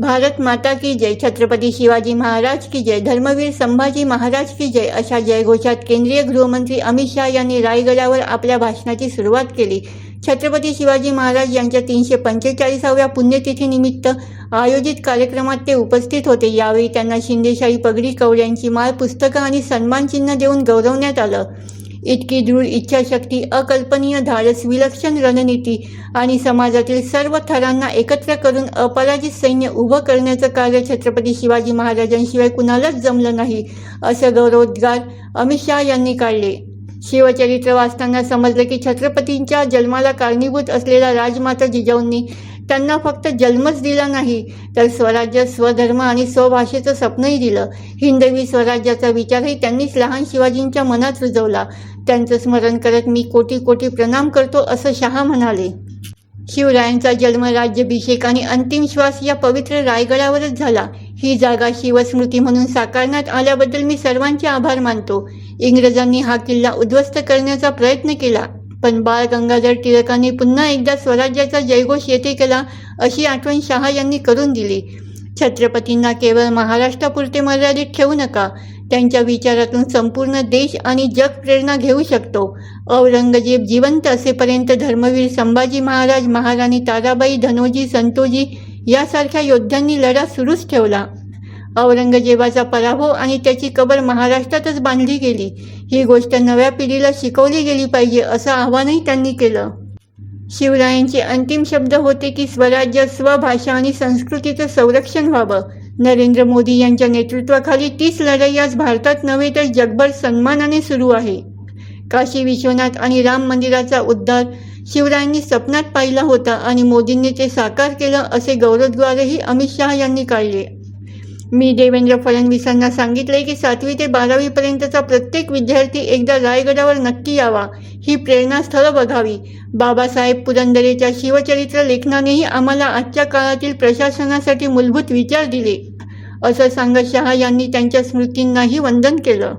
भारत माता की जय। छत्रपती शिवाजी महाराज की जय। धर्मवीर संभाजी महाराज की जय। अशा जयघोषात केंद्रीय गृहमंत्री अमित शहा यांनी रायगडावर आपल्या भाषणाची सुरुवात केली. छत्रपती शिवाजी महाराज यांच्या तीनशे पंचेचाळीसाव्या पुण्यतिथीनिमित्त आयोजित कार्यक्रमात ते उपस्थित होते. यावेळी त्यांना शिंदेशाही पगडी कवड्यांची माळ पुस्तकं आणि सन्मानचिन्ह देऊन गौरवण्यात आलं. इतकी दृढ इच्छाशक्ती अकल्पनीय धाडस विलक्षण रणनीती आणि समाजातील सर्व थरांना एकत्र करून अपराजित सैन्य उभं करण्याचं कार्य छत्रपती शिवाजी महाराजांशिवाय कुणालाच जमलं नाही असं गौरवोद्गार अमित शहा यांनी काढले. शिवचरित्र वाचताना समजलं की छत्रपतींच्या जन्माला कारणीभूत असलेला राजमाता जिजाऊंनी त्यांना फक्त जन्मच दिला नाही तर स्वराज्य स्वधर्म आणि स्वभाषेचं स्वप्नही दिलं. हिंदवी स्वराज्याचा विचारही त्यांनीच लहान शिवाजींच्या मनात रुजवला. त्यांचं स्मरण करत मी कोटी कोटी प्रणाम करतो असं शहा म्हणाले. शिवरायांचा जन्म राज्याभिषेक आणि अंतिम श्वास या पवित्र रायगडावरच झाला. ही जागा शिवस्मृती म्हणून साकारण्यात आल्याबद्दल मी सर्वांचे आभार मानतो. इंग्रजांनी हा किल्ला उद्ध्वस्त करण्याचा प्रयत्न केला. पण बाळ गंगाधर टिळकांनी पुन्हा एकदा स्वराज्याचा जयघोष येथे केला अशी आठवण शहा यांनी करून दिली. छत्रपतींना केवळ महाराष्ट्रापुरते मर्यादित ठेवू नका. त्यांच्या विचारातून संपूर्ण देश आणि जग प्रेरणा घेऊ शकतो. औरंगजेब जिवंत असेपर्यंत धर्मवीर संभाजी महाराज महाराणी ताराबाई धनोजी संतोजी यासारख्या योद्ध्यांनी लढा सुरूच ठेवला. औरंगजेबाचा पराभव आणि त्याची कबर महाराष्ट्रातच बांधली गेली. ही गोष्ट नव्या पिढीला शिकवली गेली पाहिजे असं आवाहनही त्यांनी केलं. शिवरायांचे अंतिम शब्द होते की स्वराज्य स्वभाषा आणि संस्कृतीचं संरक्षण व्हावं. नरेंद्र मोदी यांच्या नेतृत्वाखाली तीच लढाई आज भारतात नव्हे तर जगभर सन्मानाने सुरू आहे. काशी विश्वनाथ आणि राम मंदिराचा उद्धार शिवरायांनी स्वप्नात पाहिला होता आणि मोदींनी ते साकार केलं असे गौरवद्वारही अमित शहा यांनी काढले. मी देवेंद्र फडणवीसांना सांगितले की सातवी ते बारावीपर्यंतचा प्रत्येक विद्यार्थी एकदा रायगडावर नक्की यावा ही प्रेरणास्थळं बघावी. बाबासाहेब पुरंदरेच्या शिवचरित्र लेखनानेही आम्हाला आजच्या काळातील प्रशासनासाठी मूलभूत विचार दिले. असं सांगत शहा यांनी त्यांच्या स्मृतींनाही वंदन केलं.